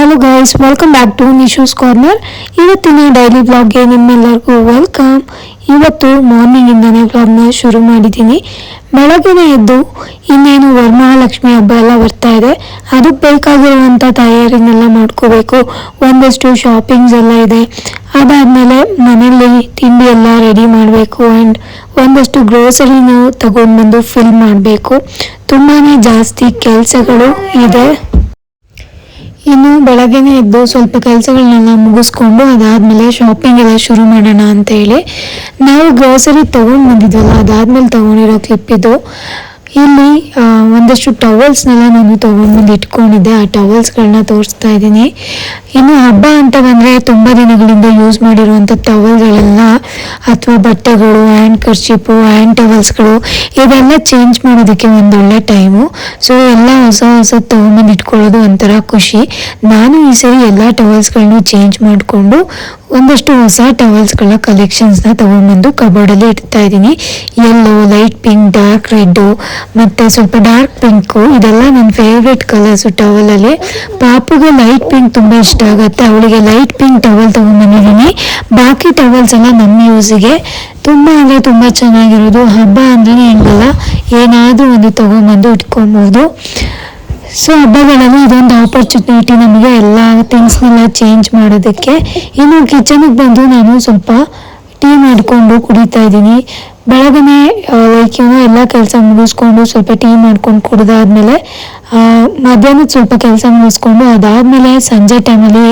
Hello guys welcome back to Nishu's corner ಇವತ್ತಿನ daily ಬ್ಲಾಗ್ಗೆ ನಿಮ್ಮೆಲ್ಲರಿಗೂ ವೆಲ್ಕಮ್ ಇವತ್ತು ಮಾರ್ನಿಂಗಿಂದನೇ ಬ್ಲಾಗ್ನ ಶುರು ಮಾಡಿದ್ದೀನಿ. ಬೆಳಗ್ಗೆನೇ ಎದ್ದು ಇನ್ನೇನು ವರಮಹಾಲಕ್ಷ್ಮಿ ಹಬ್ಬ ಎಲ್ಲ ಬರ್ತಾ ಇದೆ. ಅದಕ್ಕೆ ಬೇಕಾಗಿರುವಂಥ ತಯಾರಿನೆಲ್ಲ ಮಾಡ್ಕೋಬೇಕು. ಒಂದಷ್ಟು ಶಾಪಿಂಗ್ಸ್ ಎಲ್ಲ ಇದೆ. ಅದಾದಮೇಲೆ ಮನೆಯಲ್ಲಿ ತಿಂಡಿ ಎಲ್ಲ ರೆಡಿ ಮಾಡಬೇಕು ಆ್ಯಂಡ್ ಒಂದಷ್ಟು ಗ್ರೋಸರಿನೂ ತಗೊಂಡು ಬಂದು ಫಿಲ್ ಮಾಡಬೇಕು. ತುಂಬಾ ಜಾಸ್ತಿ ಕೆಲಸಗಳು ಇದೆ. ಇನ್ನು ಬೆಳಗ್ಗೆನೇ ಎದ್ದು ಸ್ವಲ್ಪ ಕೆಲಸಗಳನ್ನೆಲ್ಲ ಮುಗಿಸ್ಕೊಂಡು ಅದಾದಮೇಲೆ ಶಾಪಿಂಗ್ ಎಲ್ಲ ಶುರು ಮಾಡೋಣ ಅಂತ ಹೇಳಿ ನಾವು ಗ್ರೋಸರಿ ತೊಗೊಂಡು ಬಂದಿದ್ವಲ್ಲ, ಅದಾದಮೇಲೆ ತೊಗೊಂಡಿರೋ ಕ್ಲಿಪ್ ಇದು. ಇಲ್ಲಿ ಒಂದಷ್ಟು ಟವಲ್ಸ್ನೆಲ್ಲ ನಾನು ತಗೊಂಡ್ಬಂದು ಇಟ್ಕೊಂಡಿದ್ದೆ. ಆ ಟವಲ್ಸ್ಗಳನ್ನ ತೋರಿಸ್ತಾ ಇದ್ದೀನಿ. ಇನ್ನು ಹಬ್ಬ ಅಂತ ಬಂದರೆ ತುಂಬ ದಿನಗಳಿಂದ ಯೂಸ್ ಮಾಡಿರುವಂಥ ಟವಲ್ಗಳೆಲ್ಲ ಅಥವಾ ಬಟ್ಟೆಗಳು ಹ್ಯಾಂಡ್ ಕರ್ಚಿಪು ಹ್ಯಾಂಡ್ ಟವಲ್ಸ್ಗಳು ಇದೆಲ್ಲ ಚೇಂಜ್ ಮಾಡೋದಕ್ಕೆ ಒಂದೊಳ್ಳೆ ಟೈಮು ಸೊ ಎಲ್ಲ ಹೊಸ ಹೊಸ ತೊಗೊಂಬಂದು ಇಟ್ಕೊಳ್ಳೋದು ಒಂಥರ ಖುಷಿ. ನಾನು ಈ ಸರಿ ಎಲ್ಲ ಟವಲ್ಸ್ಗಳನ್ನು ಚೇಂಜ್ ಮಾಡಿಕೊಂಡು ಒಂದಷ್ಟು ಹೊಸ ಟವಲ್ಸ್ಗಳ ಕಲೆಕ್ಷನ್ಸ್ನ ತೊಗೊಂಡ್ಬಂದು ಕಬೋರ್ಡಲ್ಲಿ ಇಡ್ತಾ ಇದ್ದೀನಿ. ಎಲ್ಲೋ ಲೈಟ್ ಪಿಂಕ್ ಡಾರ್ಕ್ ರೆಡ್ಡು ಮತ್ತು ಸ್ವಲ್ಪ ಡಾರ್ಕ್ ಪಿಂಕು ಇದೆಲ್ಲ ನನ್ನ ಫೇವ್ರೆಟ್ ಕಲರ್ಸು ಟವಲಲ್ಲಿ ಪಾಪುಗೆ ಲೈಟ್ ಪಿಂಕ್ ತುಂಬ ಇಷ್ಟ ಆಗುತ್ತೆ. ಅವಳಿಗೆ ಲೈಟ್ ಪಿಂಕ್ ಟವಲ್ ತೊಗೊಂಡ್ಬಂದಿದ್ದೀನಿ. ಬಾಕಿ ಟವಲ್ಸ್ ಎಲ್ಲ ನಮ್ಮ ಯೂಸಿಗೆ ತುಂಬ ಅಂದರೆ ತುಂಬ ಚೆನ್ನಾಗಿರೋದು. ಹಬ್ಬ ಅಂದ್ರೆ ಹೆಂಗಲ್ಲ ಏನಾದರೂ ಒಂದು ತೊಗೊಂಬಂದು ಇಟ್ಕೊಬೋದು. ಸೊ ಹಬ್ಬಗಳಲ್ಲಿ ಇದೊಂದು ಆಪರ್ಚುನಿಟಿ ನಮಗೆ ಎಲ್ಲ ಥಿಂಗ್ಸ್ನೆಲ್ಲ ಚೇಂಜ್ ಮಾಡೋದಕ್ಕೆ. ಇನ್ನು ಕಿಚನಿಗೆ ಬಂದು ನಾನು ಸ್ವಲ್ಪ ಟೀ ಮಾಡಿಕೊಂಡು ಕುಡಿತಾ ಇದ್ದೀನಿ. ಬೆಳಗ್ಗೆ ಲೈಕ್ ಏನೋ ಎಲ್ಲ ಕೆಲಸ ಮುಗಿಸ್ಕೊಂಡು ಸ್ವಲ್ಪ ಟೀ ಮಾಡ್ಕೊಂಡು ಕುಡಿದಾದ್ಮೇಲೆ ಮಧ್ಯಾಹ್ನದ ಸ್ವಲ್ಪ ಕೆಲಸ ಮುಗಿಸ್ಕೊಂಡು ಅದಾದಮೇಲೆ ಸಂಜೆ ಟೈಮಲ್ಲಿ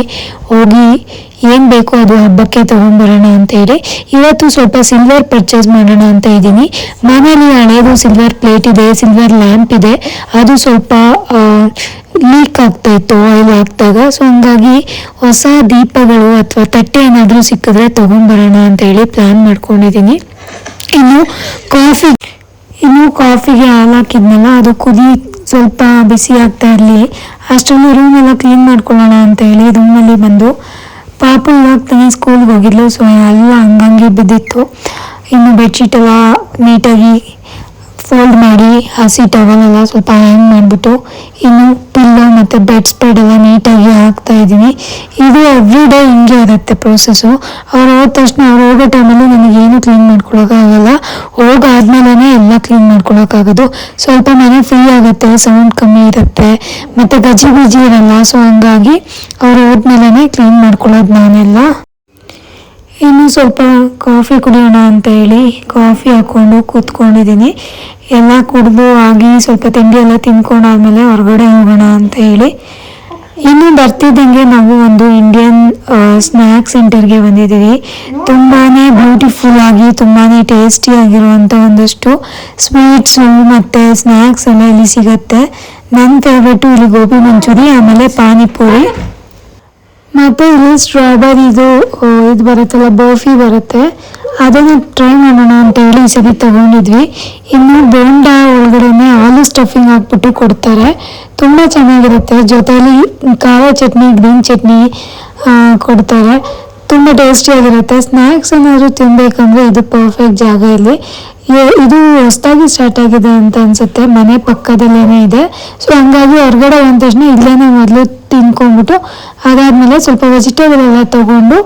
ಹೋಗಿ ಏನು ಬೇಕೋ ಅದು ಹಬ್ಬಕ್ಕೆ ತೊಗೊಂಬರೋಣ ಅಂತ ಹೇಳಿ, ಇವತ್ತು ಸ್ವಲ್ಪ ಸಿಲ್ವರ್ ಪರ್ಚೇಸ್ ಮಾಡೋಣ ಅಂತ ಇದ್ದೀನಿ. ಮನೇಲಿ ಹಳೇದು ಸಿಲ್ವರ್ ಪ್ಲೇಟ್ ಇದೆ ಸಿಲ್ವರ್ ಲ್ಯಾಂಪ್ ಇದೆ. ಅದು ಸ್ವಲ್ಪ ಲೀಕ್ ಆಗ್ತಾ ಇತ್ತು ಆಯಿಲ್ ಹಾಕ್ದಾಗ ಸೊ ಹಂಗಾಗಿ ಹೊಸ ದೀಪಗಳು ಅಥವಾ ತಟ್ಟೆ ಏನಾದರೂ ಸಿಕ್ಕಿದ್ರೆ ತೊಗೊಂಬರೋಣ ಅಂತ ಹೇಳಿ ಪ್ಲ್ಯಾನ್ ಮಾಡ್ಕೊಂಡಿದ್ದೀನಿ. ಇನ್ನು ಕಾಫಿ ಇನ್ನು ಕಾಫಿಗೆ ಹಾಲು ಹಾಕಿದ್ನಲ್ಲ, ಅದು ಕುದಿ ಸ್ವಲ್ಪ ಬಿಸಿ ಆಗ್ತಾ ಇರಲಿ. ಅಷ್ಟರಲ್ಲಿ ರೂಮ್ ಎಲ್ಲ ಕ್ಲೀನ್ ಮಾಡ್ಕೊಳ್ಳೋಣ ಅಂತ ಹೇಳಿ ರೂಮಲ್ಲಿ ಬಂದು ಪಾಪ ಇವಾಗ ತಾನೇ ಸ್ಕೂಲ್ಗೆ ಹೋಗಿದ್ಲು ಸೊ ಎಲ್ಲ ಹಂಗಂಗೆ ಬಿದ್ದಿತ್ತು. ಇನ್ನು ಬೆಡ್ಶೀಟ್ ಎಲ್ಲ ನೀಟಾಗಿ ಫೋಲ್ಡ್ ಮಾಡಿ ಹಸಿ ಟವಲ್ ಎಲ್ಲ ಸ್ವಲ್ಪ ಹ್ಯಾಂಗ್ ಮಾಡಿಬಿಟ್ಟು ಇನ್ನು ಪಿಲ್ಲೋ ಮತ್ತು ಬೆಡ್ ಸ್ಪ್ರೆಡ್ ಎಲ್ಲ ನೀಟಾಗಿ ಹಾಕ್ತಾ ಇದ್ದೀವಿ ಇದು ಎವ್ರಿ ಡೇ ಹಿಂಗೆ ಇರುತ್ತೆ ಪ್ರೋಸೆಸ್ಸು ಅವ್ರು ಹೋದ ತಕ್ಷಣ ಅವ್ರು ಹೋಗೋ ಟೈಮಲ್ಲಿ ನನಗೇನು ಕ್ಲೀನ್ ಮಾಡ್ಕೊಳ್ಳೋಕ್ಕಾಗಲ್ಲ ಹೋಗಾದ್ಮೇಲೆ ಎಲ್ಲ ಕ್ಲೀನ್ ಮಾಡ್ಕೊಳೋಕ್ಕಾಗೋದು ಸ್ವಲ್ಪ ಮನೆ ಫ್ರೀ ಆಗುತ್ತೆ ಸೌಂಡ್ ಕಮ್ಮಿ ಇರುತ್ತೆ. ಮತ್ತು ಗಜಿ ಬಿಜಿ ಇರಲ್ಲ ಸೊ ಹಂಗಾಗಿ ಅವ್ರು ಹೋದ್ಮೇಲೆ ಕ್ಲೀನ್ ಮಾಡ್ಕೊಳ್ಳೋದು ನಾನೆಲ್ಲ. ಇನ್ನು ಸ್ವಲ್ಪ ಕಾಫಿ ಕುಡಿಯೋಣ ಅಂತ ಹೇಳಿ ಕಾಫಿ ಹಾಕ್ಕೊಂಡು ಕೂತ್ಕೊಂಡಿದ್ದೀನಿ. ಎಲ್ಲ ಕುಡಿದು ಆಗಿ ಸ್ವಲ್ಪ ತಿಂಡಿ ಎಲ್ಲ ತಿನ್ಕೊಂಡಾದ್ಮೇಲೆ ಹೊರಗಡೆ ಹೋಗೋಣ ಅಂತ ಹೇಳಿ. ಇನ್ನು ಬರ್ತಿದ್ದಂಗೆ ನಾವು ಒಂದು ಇಂಡಿಯನ್ ಸ್ನ್ಯಾಕ್ ಸೆಂಟರ್ಗೆ ಬಂದಿದ್ದೀವಿ. ತುಂಬಾ ಬ್ಯೂಟಿಫುಲ್ ಆಗಿ ತುಂಬಾ ಟೇಸ್ಟಿ ಆಗಿರುವಂಥ ಒಂದಷ್ಟು ಸ್ವೀಟ್ಸು ಮತ್ತು ಸ್ನ್ಯಾಕ್ಸ್ ಎಲ್ಲ ಇಲ್ಲಿ ಸಿಗುತ್ತೆ. ನನ್ನ ಫೇವ್ರೇಟು ಇಲ್ಲಿ ಗೋಬಿ ಮಂಚೂರಿ, ಆಮೇಲೆ ಪಾನಿಪುರಿ. ಮತ್ತು ಇಲ್ಲಿ ಸ್ಟ್ರಾಬೆರಿದು ಇದು ಬರುತ್ತಲ್ಲ ಬರ್ಫಿ ಬರುತ್ತೆ ಅದನ್ನು ಟ್ರೈ ಮಾಡೋಣ ಅಂತ ಹೇಳಿ ಈ ಸರಿ ತಗೊಂಡಿದ್ವಿ. ಇನ್ನು ಬೋಂಡ ಒಳಗಡೆನೆ ಆಲೂ ಸ್ಟಫಿಂಗ್ ಹಾಕ್ಬಿಟ್ಟು ಕೊಡ್ತಾರೆ. ತುಂಬ ಚೆನ್ನಾಗಿರುತ್ತೆ. ಜೊತೆಯಲ್ಲಿ ಖಾರ ಚಟ್ನಿ ಗ್ರೀನ್ ಚಟ್ನಿ ಕೊಡ್ತಾರೆ. ತುಂಬ ಟೇಸ್ಟಿಯಾಗಿರುತ್ತೆ ಸ್ನ್ಯಾಕ್ಸ್ ಏನಾದರೂ ತಿನ್ನಬೇಕಂದ್ರೆ ಇದು ಪರ್ಫೆಕ್ಟ್ ಜಾಗ ಇಲ್ಲಿ. ಇದು ಹೊಸದಾಗಿ ಸ್ಟಾರ್ಟ್ ಆಗಿದೆ ಅಂತ ಅನ್ಸುತ್ತೆ. ಮನೆ ಪಕ್ಕದಲ್ಲೇ ಇದೆ. ಸೊ ಹಂಗಾಗಿ ಹೊರಗಡೆ ಬಂದ ತಕ್ಷಣ ಇಲ್ಲೇನೆ ಮೊದಲು ತಿನ್ಕೊಂಡ್ಬಿಟ್ಟು, ಅದಾದಮೇಲೆ ಸ್ವಲ್ಪ ವೆಜಿಟೇಬಲ್ ಎಲ್ಲ ತಗೊಂಡು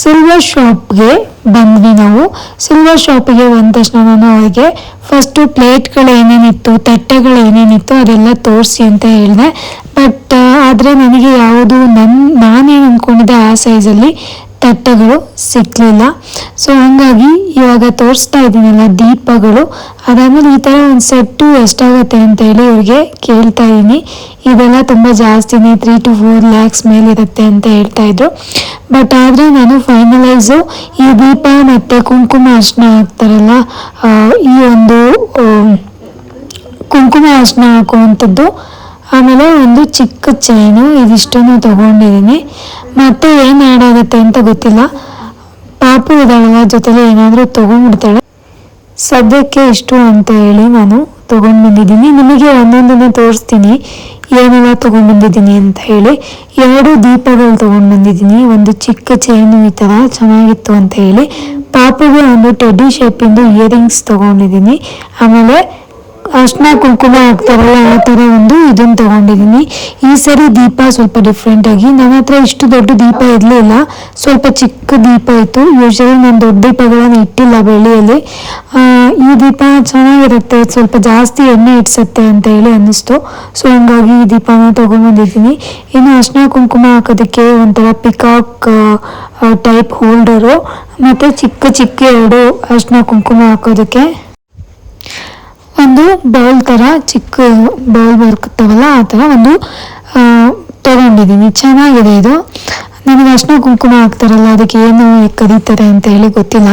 ಸಿಲ್ವರ್ ಶಾಪ್ಗೆ ಬಂದ್ವಿ ನಾವು. ಸಿಲ್ವರ್ ಶಾಪಿಗೆ ಬಂದ ತಕ್ಷಣ ನಾನು ಅವರಿಗೆ ಫಸ್ಟು ಪ್ಲೇಟ್ಗಳು ಏನೇನಿತ್ತು, ತಟ್ಟೆಗಳು ಏನೇನಿತ್ತು ಅದೆಲ್ಲ ತೋರಿಸಿ ಅಂತ ಹೇಳಿದೆ. ಬಟ್ ಆದರೆ ನನಗೆ ಯಾವುದು ನನ್ನ ನಾನೇನು ಅಂದ್ಕೊಂಡಿದ್ದೆ ಆ ಸೈಜಲ್ಲಿ ತಟ್ಟೆಗಳು ಸಿಕ್ಕಲಿಲ್ಲ ಸೊ ಹಂಗಾಗಿ ಇವಾಗ ತೋರಿಸ್ತಾ ಇದ್ದೀನಲ್ಲ ದೀಪಗಳು. ಅದಾದಮೇಲೆ ಈ ಥರ ಒಂದು ಸೆಟ್ಟು ಎಷ್ಟಾಗುತ್ತೆ ಅಂತ ಹೇಳಿ ಇವ್ರಿಗೆ ಕೇಳ್ತಾ ಇದ್ದೀನಿ. ಇದೆಲ್ಲ ತುಂಬ ಜಾಸ್ತಿನೇ ತ್ರೀ ಟು ಫೋರ್ ಲ್ಯಾಕ್ಸ್ ಮೇಲಿರುತ್ತೆ ಅಂತ ಹೇಳ್ತಾ ಇದ್ರು. ಬಟ್ ಆದರೆ ನಾನು ಫೈನಲೈಸು ಈ ದೀಪ ಮತ್ತು ಕುಂಕುಮ ಅರ್ಶನ ಹಾಕ್ತಾರಲ್ಲ ಈ ಒಂದು ಕುಂಕುಮ ಅರ್ಶನ ಹಾಕುವಂಥದ್ದು ಆಮೇಲೆ ಒಂದು ಚಿಕ್ಕ ಚೈನು ಇದಿಷ್ಟನ್ನು ತಗೊಂಡಿದ್ದೀನಿ. ಮತ್ತೆ ಏನು ಆ್ಯಡ್ ಆಗುತ್ತೆ ಅಂತ ಗೊತ್ತಿಲ್ಲ. ಪಾಪು ಇದ್ದಾಳಲ್ಲ ಜೊತೆಲಿ ಏನಾದರೂ ತೊಗೊಂಡ್ಬಿಡ್ತಾಳೆ. ಸದ್ಯಕ್ಕೆ ಇಷ್ಟು ಅಂತ ಹೇಳಿ ನಾನು ತೊಗೊಂಡು ಬಂದಿದ್ದೀನಿ ನಿಮಗೆ ಒಂದೊಂದನ್ನು ತೋರಿಸ್ತೀನಿ. ಏನೆಲ್ಲ ತೊಗೊಂಡು ಬಂದಿದ್ದೀನಿ ಅಂತ ಹೇಳಿ. ಎರಡು ದೀಪಗಳು ತೊಗೊಂಡು ಬಂದಿದ್ದೀನಿ ಒಂದು ಚಿಕ್ಕ ಚೈನು ಈ ಥರ ಚೆನ್ನಾಗಿತ್ತು ಅಂತ ಹೇಳಿ. ಪಾಪುಗೆ ಒಂದು ಟೆಡ್ಡಿ ಶೇಪಿಂದು ಇಯರಿಂಗ್ಸ್ ತೊಗೊಂಡಿದ್ದೀನಿ. ಆಮೇಲೆ ಅರ್ಶಿನ ಕುಂಕುಮ ಹಾಕ್ತಾರಲ್ಲ ಆ ಥರ ಒಂದು ಇದನ್ನು ತಗೊಂಡಿದ್ದೀನಿ. ಈ ಸರಿ ದೀಪ ಸ್ವಲ್ಪ ಡಿಫ್ರೆಂಟಾಗಿ ನನ್ನ ಹತ್ರ ಇಷ್ಟು ದೊಡ್ಡ ದೀಪ ಇರಲಿಲ್ಲ. ಸ್ವಲ್ಪ ಚಿಕ್ಕ ದೀಪ ಇತ್ತು. ಯೂಶಲಿ ನಾನು ದೊಡ್ಡ ದೀಪಗಳನ್ನು ಇಟ್ಟಿಲ್ಲ ಬೆಳ್ಳಿಯಲ್ಲಿ. ಈ ದೀಪ ಚೆನ್ನಾಗಿರುತ್ತೆ. ಸ್ವಲ್ಪ ಜಾಸ್ತಿ ಎಣ್ಣೆ ಇಟ್ಸುತ್ತೆ ಅಂತ ಹೇಳಿ ಅನ್ನಿಸ್ತು. ಸೊ ಹಂಗಾಗಿ ಈ ದೀಪನ ತೊಗೊಂಬಂದಿದ್ದೀನಿ ಇನ್ನು ಅರ್ಶಿನ ಕುಂಕುಮ ಹಾಕೋದಕ್ಕೆ ಒಂಥರ ಪಿಕಾಕ್ ಟೈಪ್ ಹೋಲ್ಡರು ಮತ್ತು ಚಿಕ್ಕ ಚಿಕ್ಕ ಎರಡು ಅರ್ಶಿನ ಕುಂಕುಮ ಹಾಕೋದಕ್ಕೆ ಒಂದು ಬೌಲ್ ಥರ ಚಿಕ್ಕ ಬೌಲ್ ಬರ್ತಾವಲ್ಲ ಆ ಥರ ಒಂದು ತಗೊಂಡಿದ್ದೀನಿ. ಚೆನ್ನಾಗಿದೆ ಇದು. ನನಗೆ ಅರ್ಶಿನ ಕುಂಕುಮ ಹಾಕ್ತಾರಲ್ಲ, ಅದಕ್ಕೆ ಏನು ಕದೀತಾರೆ ಅಂತ ಹೇಳಿ ಗೊತ್ತಿಲ್ಲ.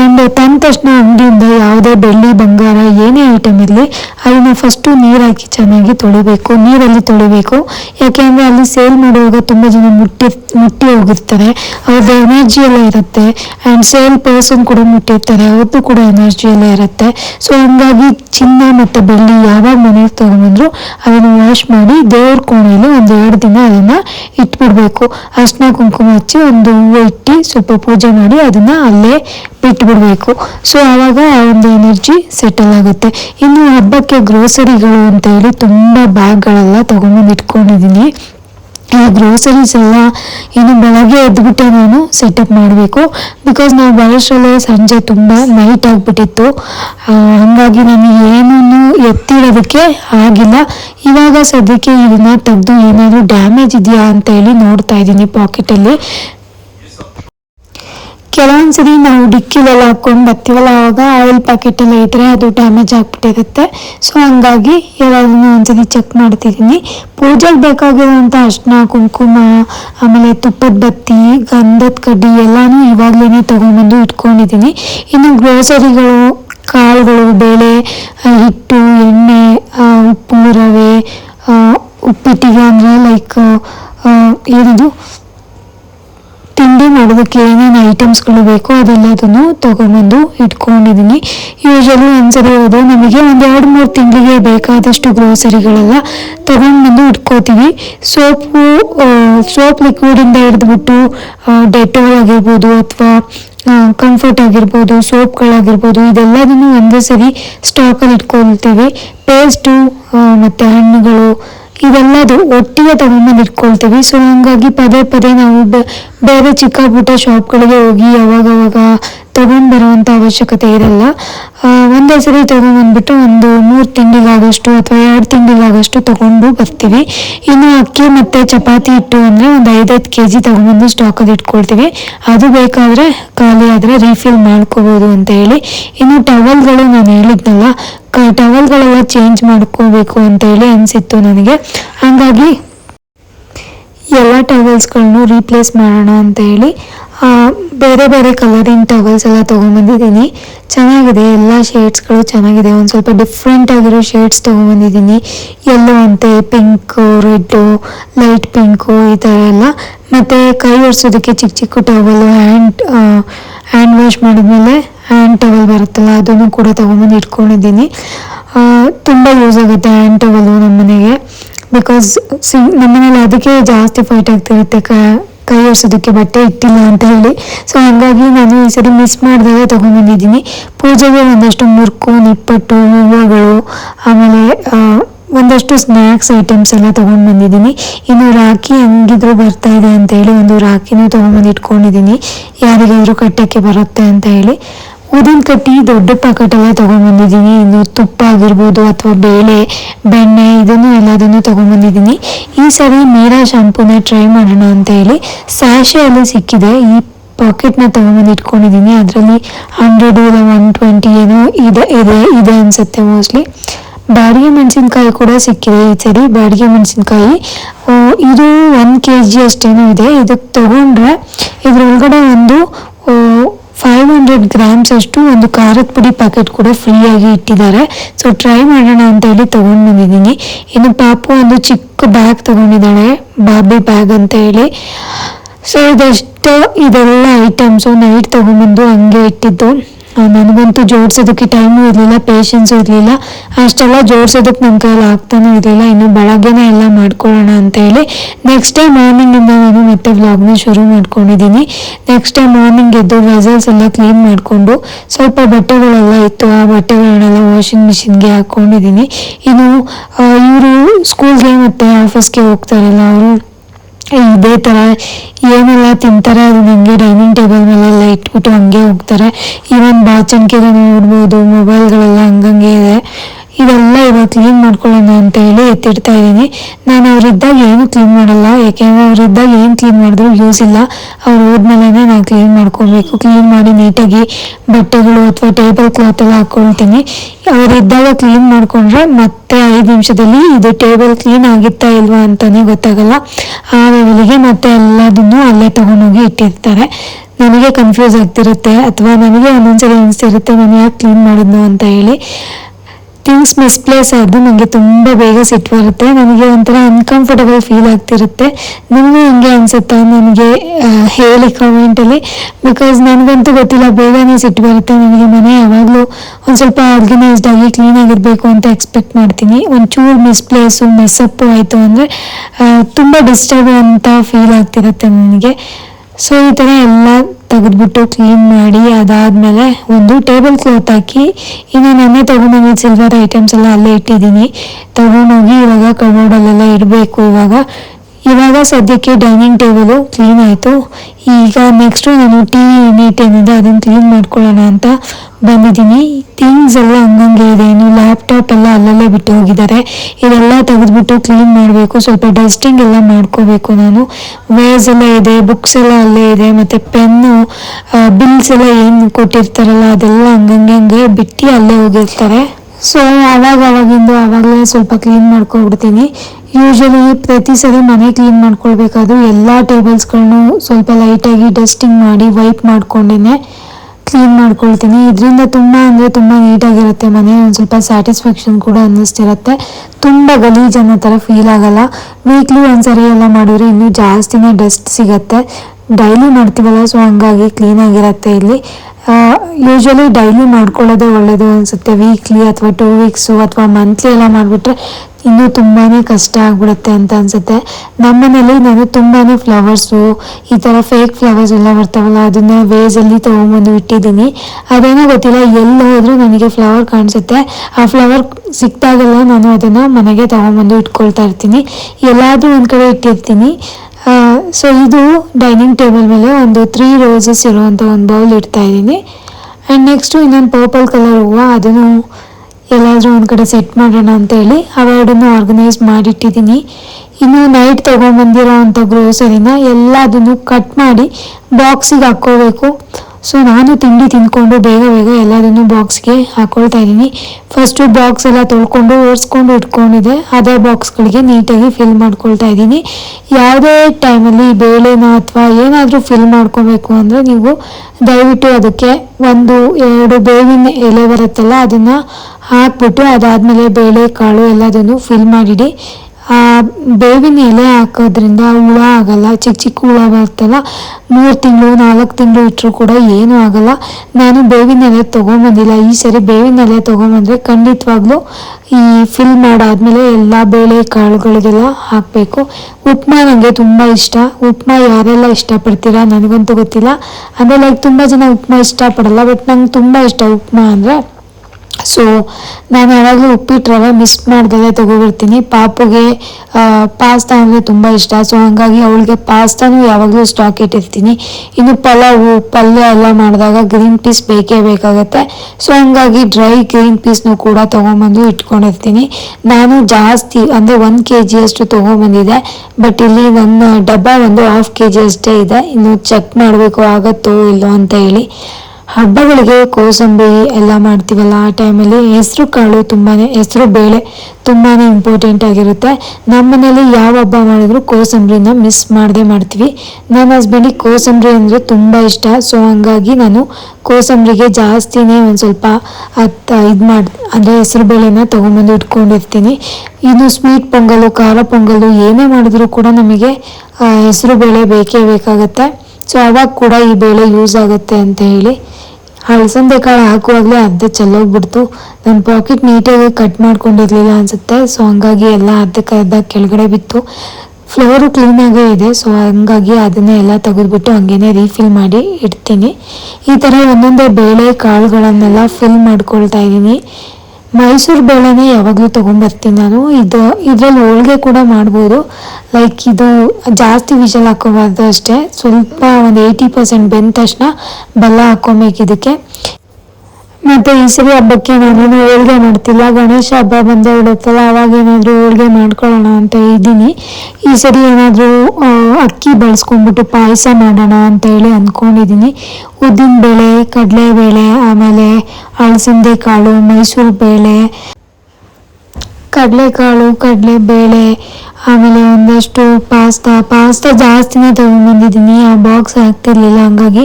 ಆ್ಯಂಡ್ ತಂದ ತಕ್ಷಣ ಅಂಗಡಿಯಿಂದ ಯಾವುದೇ ಬೆಳ್ಳಿ, ಬಂಗಾರ, ಏನೇ ಐಟಮ್ ಇರಲಿ ಅದನ್ನು ಫಸ್ಟು ನೀರು ಚೆನ್ನಾಗಿ ತೊಳಿಬೇಕು. ನೀರಲ್ಲಿ ತೊಳಿಬೇಕು. ಯಾಕೆಂದರೆ ಅಲ್ಲಿ ಸೇಲ್ ಮಾಡುವಾಗ ತುಂಬ ಜನ ಮುಟ್ಟಿ ಮುಟ್ಟಿ ಹೋಗಿರ್ತಾರೆ. ಅವ್ರದ್ದು ಎನರ್ಜಿ ಎಲ್ಲ ಇರುತ್ತೆ. ಆ್ಯಂಡ್ ಸೇಲ್ ಪರ್ಸನ್ ಕೂಡ ಮುಟ್ಟಿರ್ತಾರೆ. ಅವ್ರದ್ದು ಕೂಡ ಎನರ್ಜಿ ಎಲ್ಲ ಇರುತ್ತೆ. ಸೊ ಹಂಗಾಗಿ ಚಿನ್ನ ಮತ್ತು ಬೆಳ್ಳಿ ಯಾವಾಗ ಮನೆಗೆ ತೊಗೊಂಬಂದ್ರು ಅದನ್ನು ವಾಶ್ ಮಾಡಿ ದೇವ್ರ ಕೋಣೆಯಲ್ಲಿ ಒಂದು ಎರಡು ದಿನ ಅದನ್ನು ಇಟ್ಬಿಡ್ಬೇಕು. ಅರ್ಶಿನ ಕುಂಕುಮ ಹಚ್ಚಿ ಒಂದು ಹೂವು ಇಟ್ಟು ಸ್ವಲ್ಪ ಪೂಜೆ ಮಾಡಿ ಅದನ್ನು ಅಲ್ಲೇ ಬಿಟ್ಬಿಡಬೇಕು. ಸೊ ಆವಾಗ ಆ ಒಂದು ಎನರ್ಜಿ ಸೆಟಲ್ ಆಗುತ್ತೆ. ಇನ್ನು ಹಬ್ಬಕ್ಕೆ ಗ್ರೋಸರಿಗಳು ಅಂತ ಹೇಳಿ ತುಂಬ ಬ್ಯಾಗ್ಗಳೆಲ್ಲ ತೊಗೊಂಬಂದು ಇಟ್ಕೊಂಡಿದ್ದೀನಿ. ಈ ಗ್ರೋಸರೀಸ್ ಎಲ್ಲ ಏನು ಬೆಳಗ್ಗೆ ಎದ್ಬಿಟ್ಟೆ ನಾನು ಸೆಟಪ್ ಮಾಡಬೇಕು. ಬಿಕಾಸ್ ನಾವು ಬರೋಷ್ಟರಲ್ಲೇ ಸಂಜೆ ತುಂಬ ನೈಟ್ ಆಗಿಬಿಟ್ಟಿತ್ತು. ಹಾಗಾಗಿ ನಾನು ಏನೂ ಎತ್ತಿಡೋದಕ್ಕೆ ಆಗಿಲ್ಲ. ಇವಾಗ ಸದ್ಯಕ್ಕೆ ಇದನ್ನು ತೆಗೆದು ಏನಾದರೂ ಡ್ಯಾಮೇಜ್ ಇದೆಯಾ ಅಂತ ಹೇಳಿ ನೋಡ್ತಾ ಇದ್ದೀನಿ ಪಾಕೆಟಲ್ಲಿ ಕೆಲವೊಂದ್ಸರಿ ನಾವು ಡಿಕ್ಕಿಲೆಲ್ಲ ಹಾಕೊಂಡು ಬರ್ತೀವಲ್ಲ ಆವಾಗ ಆಯಿಲ್ ಪ್ಯಾಕೆಟ್ ಎಲ್ಲ ಇದ್ರೆ ಅದು ಡ್ಯಾಮೇಜ್ ಆಗಿಬಿಟ್ಟಿರುತ್ತೆ. ಸೊ ಹಂಗಾಗಿ ಎಲ್ಲದನ್ನು ಒಂದ್ಸರಿ ಚೆಕ್ ಮಾಡ್ತಿದ್ದೀನಿ. ಪೂಜೆಗೆ ಬೇಕಾಗಿರುವಂಥ ಅರ್ಶಿನ ಕುಂಕುಮ, ಆಮೇಲೆ ತುಪ್ಪದ ಬತ್ತಿ, ಗಂಧದ ಕಡ್ಡಿ ಎಲ್ಲಾನು ಇವಾಗಲೇ ತೊಗೊಂಬಂದು ಇಟ್ಕೊಂಡಿದ್ದೀನಿ. ಇನ್ನು ಗ್ರೋಸರಿಗಳು ಕಾಳುಗಳು, ಬೇಳೆ ಹಿಟ್ಟು, ಎಣ್ಣೆ ಉಪ್ಪು, ರವೆ ಉಪ್ಪಿಟ್ಟಿಗೆ ಅಂದರೆ ಲೈಕ್ ಏನಿದು? ತಿಂಡಿ ಮಾಡೋದಕ್ಕೆ ಏನೇನು ಐಟಮ್ಸ್ಗಳು ಬೇಕೋ ಅದೆಲ್ಲದನ್ನು ತೊಗೊಂಬಂದು ಇಟ್ಕೊಂಡಿದ್ದೀನಿ. ಯೂಶಲಿ ಒಂದ್ಸರಿ ಹೋದ್ರೆ ನಮಗೆ ಒಂದು ಎರಡು ಮೂರು ತಿಂಗಳಿಗೆ ಬೇಕಾದಷ್ಟು ಗ್ರೋಸರಿಗಳೆಲ್ಲ ತಗೊಂಡ್ಬಂದು ಇಟ್ಕೋತೀವಿ. ಸೋಪು ಸೋಪ್ ಲಿಕ್ವಿಡಿಂದ ಹಿಡಿದ್ಬಿಟ್ಟು ಡೆಟೋಲ್ ಆಗಿರ್ಬೋದು ಅಥವಾ ಕಂಫರ್ಟ್ ಆಗಿರ್ಬೋದು, ಸೋಪ್ಗಳಾಗಿರ್ಬೋದು, ಇದೆಲ್ಲದನ್ನು ಒಂದೇ ಸರಿ ಸ್ಟಾಕಲ್ಲಿ ಇಟ್ಕೊಳ್ತೀವಿ. ಪೇಸ್ಟು ಮತ್ತು ಹಣ್ಣುಗಳು ಇವೆಲ್ಲದು ಒಟ್ಟಿಗೆ ತಗೊಂಬಂದು ಇಟ್ಕೊಳ್ತೀವಿ. ಸೊ ಹಂಗಾಗಿ ಪದೇ ಪದೇ ನಾವು ಬೇರೆ ಚಿಕ್ಕ ಪುಟ್ಟ ಶಾಪ್ಗಳಿಗೆ ಹೋಗಿ ಅವಾಗವಾಗ ತಗೊಂಡು ಬರುವಂಥ ಅವಶ್ಯಕತೆ ಇರಲ್ಲ. ಒಂದೇ ಸರಿ ತಗೊಂಬಂದ್ಬಿಟ್ಟು ಒಂದು ಮೂರು ತಿಂಗಳಿಗಾಗಷ್ಟು ಅಥವಾ ಎರಡು ತಿಂಗಳಿಗಾಗಷ್ಟು ತಗೊಂಡು ಬರ್ತೀವಿ. ಇನ್ನು ಅಕ್ಕಿ ಮತ್ತು ಚಪಾತಿ ಹಿಟ್ಟು ಅಂದರೆ ಒಂದು ಐದೈದು ಕೆ ಜಿ ತಗೊಂಬಂದು ಸ್ಟಾಕಲ್ಲಿ ಇಟ್ಕೊಳ್ತೀವಿ. ಅದು ಬೇಕಾದರೆ ಖಾಲಿ ಆದರೆ ರೀಫಿಲ್ ಮಾಡ್ಕೋಬೋದು ಅಂತ ಹೇಳಿ. ಇನ್ನು ಟವಲ್ಗಳು ನಾನು ಹೇಳಿದ್ನಲ್ಲ ಟವಲ್ಗಳೆಲ್ಲ ಚೇಂಜ್ ಮಾಡ್ಕೋಬೇಕು ಅಂತ ಹೇಳಿ ಅನಿಸಿತ್ತು ನನಗೆ. ಹಾಗಾಗಿ ಎಲ್ಲ ಟವೆಲ್ಸ್ಗಳನ್ನೂ ರೀಪ್ಲೇಸ್ ಮಾಡೋಣ ಅಂತ ಹೇಳಿ ಬೇರೆ ಬೇರೆ ಕಲರಿಂಗ್ ಟವೆಲ್ಸ್ ಎಲ್ಲ ತೊಗೊಂಬಂದಿದ್ದೀನಿ ಚೆನ್ನಾಗಿದೆ, ಎಲ್ಲ ಶೇಡ್ಸ್ಗಳು ಚೆನ್ನಾಗಿದೆ. ಒಂದು ಸ್ವಲ್ಪ ಡಿಫ್ರೆಂಟ್ ಆಗಿರೋ ಶೇಡ್ಸ್ ತೊಗೊಂಬಂದಿದ್ದೀನಿ ಎಲ್ಲೋ ಅಂತೆ ಪಿಂಕು ರೆಡ್ಡು ಲೈಟ್ ಪಿಂಕು ಈ ಥರ ಎಲ್ಲ. ಮತ್ತು ಕೈ ಒರೆಸೋದಕ್ಕೆ ಚಿಕ್ಕ ಚಿಕ್ಕ ಟವಲು ಹ್ಯಾಂಡ್ ಹ್ಯಾಂಡ್ ವಾಶ್ ಮಾಡಿದ್ಮೇಲೆ ಹ್ಯಾಂಡ್ ಟವೆಲ್ ಬರುತ್ತಲ್ಲ, ಅದನ್ನು ಕೂಡ ತೊಗೊಂಬಂದು ಇಟ್ಕೊಂಡಿದ್ದೀನಿ. ತುಂಬ ಯೂಸ್ ಆಗುತ್ತೆ ಹ್ಯಾಂಡ್ ಟವಲು ನಮ್ಮ ಮನೆಗೆ ಬಿಕಾಸ್ ಸಿ ನಮ್ಮನೇಲಿ ಅದಕ್ಕೆ ಜಾಸ್ತಿ ಫೈಟ್ ಆಗ್ತಿರುತ್ತೆ. ಕ, ಕೈ ಒರೆಸೋದಕ್ಕೆ ಬಟ್ಟೆ ಇಟ್ಟಿಲ್ಲ ಅಂತ ಹೇಳಿ. ಸೊ ಹಂಗಾಗಿ ನಾನು ಈ ಸರಿ ಮಿಸ್ ಮಾಡಿದಾಗ ತೊಗೊಂಡ್ಬಂದಿದ್ದೀನಿ. ಪೂಜೆಗೆ ಒಂದಷ್ಟು ಮುರ್ಕು, ನಿಪ್ಪಟ್ಟು, ಹೂವುಗಳು, ಆಮೇಲೆ ಒಂದಷ್ಟು ಸ್ನ್ಯಾಕ್ಸ್ ಐಟಮ್ಸ್ ಎಲ್ಲ ತೊಗೊಂಡು ಬಂದಿದ್ದೀನಿ ಇನ್ನು ರಾಖಿ ಹೆಂಗಿದ್ರು ಬರ್ತಾ ಇದೆ ಅಂತ ಹೇಳಿ ಒಂದು ರಾಖಿನೂ ತೊಗೊಂಡ್ಬಂದು ಇಟ್ಕೊಂಡಿದ್ದೀನಿ ಯಾರಿಗಾದರೂ ಕಟ್ಟಕ್ಕೆ ಬರುತ್ತೆ ಅಂತ ಹೇಳಿ. ಊದಿನ ಕಟ್ಟಿ ದೊಡ್ಡ ಪ್ಯಾಕೆಟ್ ಎಲ್ಲ ತೊಗೊಂಬಂದಿದ್ದೀನಿ. ಇನ್ನು ತುಪ್ಪ ಆಗಿರ್ಬೋದು ಅಥವಾ ಬೇಳೆ, ಬೆಣ್ಣೆ, ಇದನ್ನು ಎಲ್ಲದನ್ನು ತೊಗೊಂಬಂದಿದ್ದೀನಿ. ಈ ಸರಿ ಮೀರಾ ಶಾಂಪೂನ ಟ್ರೈ ಮಾಡೋಣ ಅಂತ ಹೇಳಿ ಸ್ಯಾಶೆಯಲ್ಲಿ ಸಿಕ್ಕಿದೆ. ಈ ಪಾಕೆಟ್ನ ತೊಗೊಂಬಂದು ಇಟ್ಕೊಂಡಿದ್ದೀನಿ. ಅದರಲ್ಲಿ ಹಂಡ್ರೆಡ್ ಇಲ್ಲ ಒನ್ ಟ್ವೆಂಟಿ ಏನೋ ಇದೆ ಇದೆ ಇದೆ ಅನಿಸುತ್ತೆ ಮೋಸ್ಟ್ಲಿ ಬಾಡಿಗೆ ಮೆಣಸಿನ್ಕಾಯಿ ಕೂಡ ಸಿಕ್ಕಿದೆ ಈ ಸರಿ, ಬಾಡಿಗೆ ಮೆಣಸಿನ್ಕಾಯಿ. ಇದು ಒನ್ ಕೆ ಜಿ ಅಷ್ಟೇನೋ ಇದೆ. ಇದಕ್ಕೆ ತೊಗೊಂಡ್ರೆ ಇದ್ರೊಳಗಡೆ ಒಂದು ಫೈವ್ ಹಂಡ್ರೆಡ್ ಗ್ರಾಮ್ಸ್ ಅಷ್ಟು ಒಂದು ಖಾರದ ಪುಡಿ ಪ್ಯಾಕೆಟ್ ಕೂಡ ಫ್ರೀಯಾಗಿ ಇಟ್ಟಿದ್ದಾರೆ. ಸೊ ಟ್ರೈ ಮಾಡೋಣ ಅಂತ ಹೇಳಿ ತೊಗೊಂಡು ಬಂದಿದ್ದೀನಿ. ಇನ್ನು ಪಾಪು ಒಂದು ಚಿಕ್ಕ ಬ್ಯಾಗ್ ತೊಗೊಂಡಿದ್ದಾಳೆ. ಬಾಬಿ ಬ್ಯಾಗ್ ಅಂತ ಹೇಳಿ. ಸೊ ಇದಷ್ಟು ಇದೆಲ್ಲ ಐಟಮ್ಸು ನೈಟ್ ತೊಗೊಂಡ್ಬಂದು ಹಂಗೆ ಇಟ್ಟಿದ್ದು. ನನಗಂತೂ ಜೋಡ್ಸೋದಕ್ಕೆ ಟೈಮು ಇರಲಿಲ್ಲ ಪೇಷನ್ಸು ಇರಲಿಲ್ಲ. ಅಷ್ಟೆಲ್ಲ ಜೋಡ್ಸೋದಕ್ಕೆ ನನ್ನ ಕೈಯಲ್ಲಿ ಆಗ್ತಾನೂ ಇರಲಿಲ್ಲ ಇನ್ನು ಬೆಳಗ್ಗೆನೇ ಎಲ್ಲ ಮಾಡ್ಕೊಳ್ಳೋಣ ಅಂತ ಹೇಳಿ ನೆಕ್ಸ್ಟ್ ಡೇ ಮಾರ್ನಿಂಗಿಂದ ನಾನು ಮತ್ತೆ ವ್ಲಾಗ್ನ ಶುರು ಮಾಡ್ಕೊಂಡಿದ್ದೀನಿ. ನೆಕ್ಸ್ಟ್ ಡೇ ಮಾರ್ನಿಂಗ್ ಎದ್ದು ವೆಸಲ್ಸ್ ಎಲ್ಲ ಕ್ಲೀನ್ ಮಾಡಿಕೊಂಡು ಸ್ವಲ್ಪ ಬಟ್ಟೆಗಳೆಲ್ಲ ಇತ್ತು. ಆ ಬಟ್ಟೆಗಳನ್ನೆಲ್ಲ ವಾಷಿಂಗ್ ಮಿಷಿನ್ಗೆ ಹಾಕ್ಕೊಂಡಿದ್ದೀನಿ ಇನ್ನು ಇವರು ಸ್ಕೂಲ್ಗೆ ಮತ್ತು ಆಫೀಸ್ಗೆ ಹೋಗ್ತಾರಲ್ಲ, ಅವರು ಇದೇ ಥರ ಏನೆಲ್ಲ ತಿಂತಾರೆ, ಅದು ನನಗೆ ಡೈನಿಂಗ್ ಟೇಬಲ್ ಮೇಲೆಲ್ಲ ಇಟ್ಬಿಟ್ಟು ಹಂಗೆ ಹೋಗ್ತಾರೆ. ಈವನ್ ಬಾಚಣಿಕೆಗಳು ನೋಡ್ಬೋದು ಮೊಬೈಲ್ಗಳೆಲ್ಲ ಹಂಗಂಗೆ ಇದೆ. ಇದೆಲ್ಲ ಇವಾಗ ಕ್ಲೀನ್ ಮಾಡ್ಕೊಳ್ಳೋಣ ಅಂತ ಹೇಳಿ ಎತ್ತಿಡ್ತಾ ಇದ್ದೀನಿ. ನಾನು ಅವರಿದ್ದಾಗ ಏನು ಕ್ಲೀನ್ ಮಾಡಲ್ಲ ಯಾಕೆಂದರೆ ಅವರಿದ್ದಾಗ ಏನು ಕ್ಲೀನ್ ಮಾಡಿದ್ರು ಯೂಸ್ ಇಲ್ಲ. ಅವ್ರು ಹೋದ್ಮೇಲೆ ನಾನು ಕ್ಲೀನ್ ಮಾಡ್ಕೊಬೇಕು. ಕ್ಲೀನ್ ಮಾಡಿ ನೀಟಾಗಿ ಬಟ್ಟೆಗಳು ಅಥವಾ ಟೇಬಲ್ ಕ್ಲಾತ್ ಎಲ್ಲ ಹಾಕ್ಕೊಳ್ತೀನಿ ಅವರಿದ್ದಾಗ ಕ್ಲೀನ್ ಮಾಡಿಕೊಂಡ್ರೆ ಮತ್ತೆ ಐದು ನಿಮಿಷದಲ್ಲಿ ಇದು ಟೇಬಲ್ ಕ್ಲೀನ್ ಆಗಿತ್ತಾ ಇಲ್ವಾ ಅಂತಾನೆ ಗೊತ್ತಾಗಲ್ಲ. ಆ ಲೆವೆಲಿಗೆ ಮತ್ತೆ ಎಲ್ಲದನ್ನು ಅಲ್ಲೇ ತಗೊಂಡೋಗಿ ಇಟ್ಟಿರ್ತಾರೆ. ನನಗೆ ಕನ್ಫ್ಯೂಸ್ ಆಗ್ತಿರುತ್ತೆ, ಅಥವಾ ನನಗೆ ಒಂದೊಂದ್ಸರಿ ಅನಿಸ್ತಿರುತ್ತೆ ನಾನು ಯಾಕೆ ಕ್ಲೀನ್ ಮಾಡಿದ್ನು ಅಂತ ಹೇಳಿ. ಥಿಂಗ್ಸ್ ಮಿಸ್ಪ್ಲೇಸ್ ಆದರೂ ನನಗೆ ತುಂಬ ಬೇಗ ಸಿಟ್ಟು ಬರುತ್ತೆ. ನನಗೆ ಒಂಥರ ಅನ್ಕಂಫರ್ಟಬಲ್ ಫೀಲ್ ಆಗ್ತಿರುತ್ತೆ. ನಿಮಗೂ ಹಂಗೆ ಅನಿಸುತ್ತಾ? ನನಗೆ ಹೇಳಿ ಕಮೆಂಟಲ್ಲಿ ಬಿಕಾಸ್ ನನಗಂತೂ ಗೊತ್ತಿಲ್ಲ, ಬೇಗನೆ ಸಿಟ್ಟು ಬರುತ್ತೆ. ನನಗೆ ಮನೆ ಯಾವಾಗಲೂ ಒಂದು ಸ್ವಲ್ಪ ಆರ್ಗನೈಸ್ಡ್ ಆಗಿ ಕ್ಲೀನ್ ಆಗಿರಬೇಕು ಅಂತ ಎಕ್ಸ್ಪೆಕ್ಟ್ ಮಾಡ್ತೀನಿ. ಒಂಚೂರು ಮಿಸ್ಪ್ಲೇಸು ಮೆಸ್ಸಪ್ಪು ಆಯಿತು ಅಂದರೆ ತುಂಬ ಡಿಸ್ಟರ್ಬ್ ಅಂತ ಫೀಲ್ ಆಗ್ತಿರುತ್ತೆ ನನಗೆ. ಸೊ ಈ ಥರ ಎಲ್ಲ ತೆಗೆದ್ಬಿಟ್ಟು ಕ್ಲೀನ್ ಮಾಡಿ, ಅದಾದಮೇಲೆ ಒಂದು ಟೇಬಲ್ ಕ್ಲಾತ್ ಹಾಕಿ, ಇನ್ನು ನಾನೇ ತೊಗೊಂಡೋಗಿ ಸಿಲ್ವರ್ ಐಟಮ್ಸ್ ಎಲ್ಲ ಅಲ್ಲೇ ಇಟ್ಟಿದ್ದೀನಿ. ತೊಗೊಂಡೋಗಿ ಇವಾಗ ಕಬೋರ್ಡಲ್ಲೆಲ್ಲ ಇಡಬೇಕು ಇವಾಗ. ಇವಾಗ ಸದ್ಯಕ್ಕೆ ಡೈನಿಂಗ್ ಟೇಬಲು ಕ್ಲೀನ್ ಆಯಿತು. ಈಗ ನೆಕ್ಸ್ಟು ನಾನು ಟಿ ವಿ ಯೂನಿಟ್ ಏನಿದೆ ಅದನ್ನು ಕ್ಲೀನ್ ಮಾಡ್ಕೊಳ್ಳೋಣ ಅಂತ ಬಂದಿದ್ದೀನಿ. ಥಿಂಗ್ಸ್ ಎಲ್ಲ ಹಂಗಂಗೆ ಇದೆ. ಇನ್ನು ಲ್ಯಾಪ್ಟಾಪ್ ಎಲ್ಲ ಅಲ್ಲಲ್ಲೇ ಬಿಟ್ಟು ಹೋಗಿದ್ದಾರೆ. ಇದೆಲ್ಲ ತೆಗೆದ್ಬಿಟ್ಟು ಕ್ಲೀನ್ ಮಾಡಬೇಕು. ಸ್ವಲ್ಪ ಡಸ್ಟಿಂಗ್ ಎಲ್ಲ ಮಾಡ್ಕೋಬೇಕು ನಾನು. ವೇಸ್ ಎಲ್ಲ ಇದೆ ಬುಕ್ಸ್ ಎಲ್ಲ ಅಲ್ಲೇ ಇದೆ, ಮತ್ತು ಪೆನ್ನು ಬಿಲ್ಸ್ ಎಲ್ಲ ಏನು ಕೊಟ್ಟಿರ್ತಾರಲ್ಲ ಅದೆಲ್ಲ ಹಂಗಂಗೆ ಹಂಗೆ ಬಿಟ್ಟು ಅಲ್ಲೇ ಹೋಗಿರ್ತಾರೆ. ಸೊ ಅವಾಗ ಅವಾಗಿಂದು ಅವಾಗಲೇ ಸ್ವಲ್ಪ ಕ್ಲೀನ್ ಮಾಡ್ಕೊಬಿಡ್ತೀನಿ. ಯೂಶಲಿ ಪ್ರತಿ ಸರಿ ಮನೆ ಕ್ಲೀನ್ ಮಾಡ್ಕೊಳ್ಬೇಕಾದ್ರೂ ಎಲ್ಲ ಟೇಬಲ್ಸ್ಗಳನ್ನು ಸ್ವಲ್ಪ ಲೈಟಾಗಿ ಡಸ್ಟಿಂಗ್ ಮಾಡಿ ವೈಪ್ ಮಾಡ್ಕೊಂಡೇ ಕ್ಲೀನ್ ಮಾಡ್ಕೊಳ್ತೀನಿ. ಇದರಿಂದ ತುಂಬ ಅಂದರೆ ತುಂಬ ನೀಟಾಗಿರುತ್ತೆ ಮನೆ. ಒಂದು ಸ್ವಲ್ಪ ಸ್ಯಾಟಿಸ್ಫ್ಯಾಕ್ಷನ್ ಕೂಡ ಅನ್ನಿಸ್ತಿರುತ್ತೆ. ತುಂಬ ಗಲೀಜ್ ಅನ್ನೋ ಥರ ಫೀಲ್ ಆಗಲ್ಲ ವೀಕ್ಲಿ ಒಂದ್ಸರಿ ಎಲ್ಲ ಮಾಡಿದ್ರೆ ಇನ್ನೂ ಜಾಸ್ತಿನೇ ಡಸ್ಟ್ ಸಿಗತ್ತೆ. ಡೈಲಿ ಮಾಡ್ತೀವಲ್ಲ ಸೊ ಹಂಗಾಗಿ ಕ್ಲೀನಾಗಿರುತ್ತೆ ಇಲ್ಲಿ. ಯೂಶ್ವಲಿ ಡೈಲಿ ಮಾಡ್ಕೊಳ್ಳೋದೇ ಒಳ್ಳೆಯದು ಅನಿಸುತ್ತೆ. ವೀಕ್ಲಿ ಅಥವಾ ಟೂ ವೀಕ್ಸು ಅಥವಾ ಮಂತ್ಲಿ ಎಲ್ಲ ಮಾಡಿಬಿಟ್ರೆ ಇನ್ನೂ ತುಂಬಾ ಕಷ್ಟ ಆಗ್ಬಿಡುತ್ತೆ ಅಂತ ಅನಿಸುತ್ತೆ. ನಮ್ಮನೇಲಿ ನಾನು ತುಂಬಾ ಫ್ಲವರ್ಸು ಈ ಥರ ಫೇಕ್ ಫ್ಲವರ್ಸ್ ಎಲ್ಲ ಬರ್ತಾವಲ್ಲ, ಅದನ್ನು ವೇಜಲ್ಲಿ ತೊಗೊಂಬಂದು ಇಟ್ಟಿದ್ದೀನಿ. ಅದೇನೋ ಗೊತ್ತಿಲ್ಲ, ಎಲ್ಲಿ ಹೋದರೂ ನನಗೆ ಫ್ಲವರ್ ಕಾಣಿಸುತ್ತೆ. ಆ ಫ್ಲವರ್ ಸಿಕ್ತಾಗೆಲ್ಲ ನಾನು ಅದನ್ನು ಮನೆಗೆ ತೊಗೊಂಬಂದು ಇಟ್ಕೊಳ್ತಾ ಇರ್ತೀನಿ. ಎಲ್ಲಾದರೂ ಒಂದು ಕಡೆ ಇಟ್ಟಿರ್ತೀನಿ. ಸೊ ಇದು ಡೈನಿಂಗ್ ಟೇಬಲ್ ಮೇಲೆ ಒಂದು ತ್ರೀ ರೋಸಸ್ ಇರುವಂಥ ಒಂದು ಬೌಲ್ ಇಡ್ತಾ ಇದ್ದೀನಿ. ಆ್ಯಂಡ್ ನೆಕ್ಸ್ಟು ಇನ್ನೊಂದು ಪರ್ಪಲ್ ಕಲರ್ ಹೂವು, ಅದನ್ನು ಎಲ್ಲಾದರೂ ಒಂದು ಕಡೆ ಸೆಟ್ ಮಾಡೋಣ ಅಂತ ಹೇಳಿ ಅವೆರಡನ್ನು ಆರ್ಗನೈಸ್ ಮಾಡಿಟ್ಟಿದ್ದೀನಿ. ಇನ್ನು ನೈಟ್ ತೊಗೊಂಬಂದಿರೋ ಅಂಥ ಗ್ರೋಸರಿನ ಎಲ್ಲದನ್ನು ಕಟ್ ಮಾಡಿ ಬಾಕ್ಸಿಗೆ ಹಾಕ್ಕೋಬೇಕು. ಸೊ ನಾನು ತಿಂಡಿ ತಿಂದ್ಕೊಂಡು ಬೇಗ ಬೇಗ ಎಲ್ಲದನ್ನು ಬಾಕ್ಸ್ಗೆ ಹಾಕ್ಕೊಳ್ತಾ ಇದ್ದೀನಿ. ಫಸ್ಟು ಬಾಕ್ಸ್ ಎಲ್ಲ ತೊಳ್ಕೊಂಡು ಒರೆಸ್ಕೊಂಡು ಇಟ್ಕೊಂಡಿದ್ದೆ. ಅದೇ ಬಾಕ್ಸ್ಗಳಿಗೆ ನೀಟಾಗಿ ಫಿಲ್ ಮಾಡ್ಕೊಳ್ತಾ ಇದ್ದೀನಿ. ಯಾವುದೇ ಟೈಮಲ್ಲಿ ಬೇಳೆನ ಅಥವಾ ಏನಾದರೂ ಫಿಲ್ ಮಾಡ್ಕೋಬೇಕು ಅಂದರೆ ನೀವು ದಯವಿಟ್ಟು ಅದಕ್ಕೆ ಒಂದು, ಎರಡು ಬೇವಿನ ಎಲೆ ಬರುತ್ತಲ್ಲ, ಅದನ್ನು ಹಾಕ್ಬಿಟ್ಟು ಅದಾದಮೇಲೆ ಬೇಳೆ, ಕಾಳು ಎಲ್ಲದನ್ನು ಫಿಲ್ ಮಾಡಿಡಿ. ಬೇವಿನ ಎಲೆ ಹಾಕೋದ್ರಿಂದ ಹುಳ ಆಗಲ್ಲ, ಚಿಕ್ಕ ಚಿಕ್ಕ ಹುಳ ಬರ್ತಲ್ಲ, ಮೂರು ತಿಂಗಳು, ನಾಲ್ಕು ತಿಂಗಳು ಇಟ್ಟರು ಕೂಡ ಏನೂ ಆಗಲ್ಲ. ನಾನು ಬೇವಿನ ಎಲೆ ತೊಗೊಂಬಂದಿಲ್ಲ. ಈ ಸರಿ ಬೇವಿನ ಎಲೆ ತೊಗೊಂಬಂದ್ರೆ ಖಂಡಿತವಾಗ್ಲೂ ಈ ಫಿಲ್ ಮಾಡಾದ್ಮೇಲೆ ಎಲ್ಲ ಬೇಳೆ ಕಾಳುಗಳಿಗೆಲ್ಲ ಹಾಕಬೇಕು. ಉಪ್ಮಾ ನನಗೆ ತುಂಬ ಇಷ್ಟ. ಉಪ್ಮಾ ಯಾರೆಲ್ಲ ಇಷ್ಟಪಡ್ತೀರಾ ನನಗಂತೂ ಗೊತ್ತಿಲ್ಲ. ಅಂದರೆ ಲೈಕ್ ತುಂಬ ಜನ ಉಪ್ಮಾ ಇಷ್ಟಪಡಲ್ಲ, ಬಟ್ ನಂಗೆ ತುಂಬ ಇಷ್ಟ ಉಪ್ಮಾ ಅಂದರೆ ಸೊ ನಾನು ಯಾವಾಗಲೂ ಉಪ್ಪಿಟ್ಟು ರವೆ ಮಿಸ್ ಮಾಡ್ದಲೇ ತೊಗೊಬರ್ತೀನಿ. ಪಾಪುಗೆ ಪಾಸ್ತಾ ಅಂದರೆ ತುಂಬ ಇಷ್ಟ. ಸೊ ಹಾಗಾಗಿ ಅವಳಿಗೆ ಪಾಸ್ತಾನು ಯಾವಾಗಲೂ ಸ್ಟಾಕ್ ಇಟ್ಟಿರ್ತೀನಿ. ಇನ್ನು ಪಲಾವು, ಪಲ್ಯ ಎಲ್ಲ ಮಾಡಿದಾಗ ಗ್ರೀನ್ ಪೀಸ್ ಬೇಕೇ ಬೇಕಾಗುತ್ತೆ. ಸೊ ಹಂಗಾಗಿ ಡ್ರೈ ಗ್ರೀನ್ ಪೀಸ್ನು ಕೂಡ ತೊಗೊಂಬಂದು ಇಟ್ಕೊಂಡಿರ್ತೀನಿ. ನಾನು ಜಾಸ್ತಿ, ಅಂದರೆ ಒನ್ ಕೆ ಜಿಯಷ್ಟು ತೊಗೊಂಬಂದಿದೆ. ಬಟ್ ಇಲ್ಲಿ ನನ್ನ ಡಬ್ಬ ಒಂದು ಹಾಫ್ ಕೆ ಜಿ ಅಷ್ಟೇ ಇದೆ. ಇನ್ನು ಚೆಕ್ ಮಾಡಬೇಕು ಆಗತ್ತೋ ಇಲ್ಲೋ ಅಂತ ಹೇಳಿ. ಹಬ್ಬಗಳಿಗೆ ಕೋಸಂಬರಿ ಎಲ್ಲ ಮಾಡ್ತೀವಲ್ಲ ಆ ಟೈಮಲ್ಲಿ ಹೆಸರು ಕಾಳು ತುಂಬಾ ಹೆಸರು ಬೇಳೆ ತುಂಬಾ ಇಂಪಾರ್ಟೆಂಟ್ ಆಗಿರುತ್ತೆ. ನಮ್ಮನೇಲಿ ಯಾವ ಹಬ್ಬ ಮಾಡಿದ್ರು ಕೋಸಂಬರಿನ ಮಿಸ್ ಮಾಡದೆ ಮಾಡ್ತೀವಿ. ನನ್ನ ಹಸ್ಬೆಂಡಿಗೆ ಕೋಸಂಬರಿ ಅಂದರೆ ತುಂಬ ಇಷ್ಟ. ಸೊ ಹಂಗಾಗಿ ನಾನು ಕೋಸಂಬರಿಗೆ ಜಾಸ್ತಿನೇ ಒಂದು ಸ್ವಲ್ಪ ಹತ್ತು ಇದು ಮಾಡಿ, ಅಂದರೆ ಹೆಸರು ಬೇಳೆನ ತೊಗೊಂಬಂದು ಇಟ್ಕೊಂಡಿರ್ತೀನಿ. ಇನ್ನು ಸ್ವೀಟ್ ಪೊಂಗಲು, ಖಾರ ಪೊಂಗಲು ಏನೇ ಮಾಡಿದ್ರು ಕೂಡ ನಮಗೆ ಹೆಸರು ಬೇಳೆ ಬೇಕೇ ಬೇಕಾಗತ್ತೆ. ಸೊ ಅವಾಗ ಕೂಡ ಈ ಬೇಳೆ ಯೂಸ್ ಆಗುತ್ತೆ ಅಂತ ಹೇಳಿ ಅಳಸಂದೆ ಕಾಳು ಹಾಕುವಾಗಲೇ ಅರ್ಧ ಚೆಲ್ಲೋಗ್ಬಿಡ್ತು. ನನ್ನ ಪಾಕೆಟ್ ನೀಟಾಗಿ ಕಟ್ ಮಾಡ್ಕೊಂಡಿರ್ಲಿಲ್ಲ ಅನಿಸುತ್ತೆ. ಸೊ ಹಂಗಾಗಿ ಎಲ್ಲ ಅರ್ಧಕ್ಕೆ ಅರ್ಧ ಕೆಳಗಡೆ ಬಿತ್ತು. ಫ್ಲೋರು ಕ್ಲೀನಾಗೇ ಇದೆ. ಸೊ ಹಂಗಾಗಿ ಅದನ್ನೇ ಎಲ್ಲ ತೆಗೆದುಬಿಟ್ಟು ಹಂಗೇನೆ ರೀಫಿಲ್ ಮಾಡಿ ಇಡ್ತೀನಿ. ಈ ಥರ ಒಂದೊಂದೇ ಬೇಳೆ ಕಾಳುಗಳನ್ನೆಲ್ಲ ಫಿಲ್ ಮಾಡ್ಕೊಳ್ತಾ ಇದ್ದೀನಿ. ಮೈಸೂರು ಬೇಳೆನೇ ಯಾವಾಗಲೂ ತೊಗೊಂಬರ್ತೀನಿ ನಾನು. ಇದು ಇದರಲ್ಲಿ ಹೋಳಿಗೆ ಕೂಡ ಮಾಡ್ಬೋದು. ಲೈಕ್ ಇದು ಜಾಸ್ತಿ ವಿಷಲ್ ಹಾಕೋಬಾರ್ದು ಅಷ್ಟೇ. ಸ್ವಲ್ಪ ಒಂದು ಏಯ್ಟಿ ಪರ್ಸೆಂಟ್ ಬೆಂದ ತಕ್ಷಣ ಬೆಲ್ಲ ಹಾಕ್ಕೊಬೇಕು ಇದಕ್ಕೆ. ಮತ್ತೆ ಈ ಹಬ್ಬಕ್ಕೆ ನಾನೇನು ಹೋಳಿಗೆ ಮಾಡ್ತಿಲ್ಲ. ಗಣೇಶ ಹಬ್ಬ ಬಂದೇ ಬಿಡುತ್ತಲ್ಲ ಅವಾಗ ಏನಾದರೂ ಹೋಳಿಗೆ ಮಾಡ್ಕೊಳ್ಳೋಣ ಅಂತ ಇದ್ದೀನಿ. ಈ ಸರಿ ಏನಾದರೂ ಅಕ್ಕಿ ಬಳಸ್ಕೊಂಡ್ಬಿಟ್ಟು ಪಾಯಸ ಮಾಡೋಣ ಅಂತ ಹೇಳಿ ಅಂದ್ಕೊಂಡಿದ್ದೀನಿ. ಉದ್ದಿನ ಬೇಳೆ, ಕಡಲೆ ಬೇಳೆ, ಆಮೇಲೆ ಅಳಸಂದೆ ಕಾಳು, ಮೈಸೂರು ಬೇಳೆ ಕಡಲೆಕಾಳು, ಕಡಲೆಬೇಳೆ, ಆಮೇಲೆ ಒಂದಷ್ಟು ಪಾಸ್ತಾ ಪಾಸ್ತಾ ಜಾಸ್ತಿನೇ ತೊಗೊಂಡ್ಬಂದಿದ್ದೀನಿ. ಆ ಬಾಕ್ಸ್ ಆಗ್ತಿರ್ಲಿಲ್ಲ ಹಂಗಾಗಿ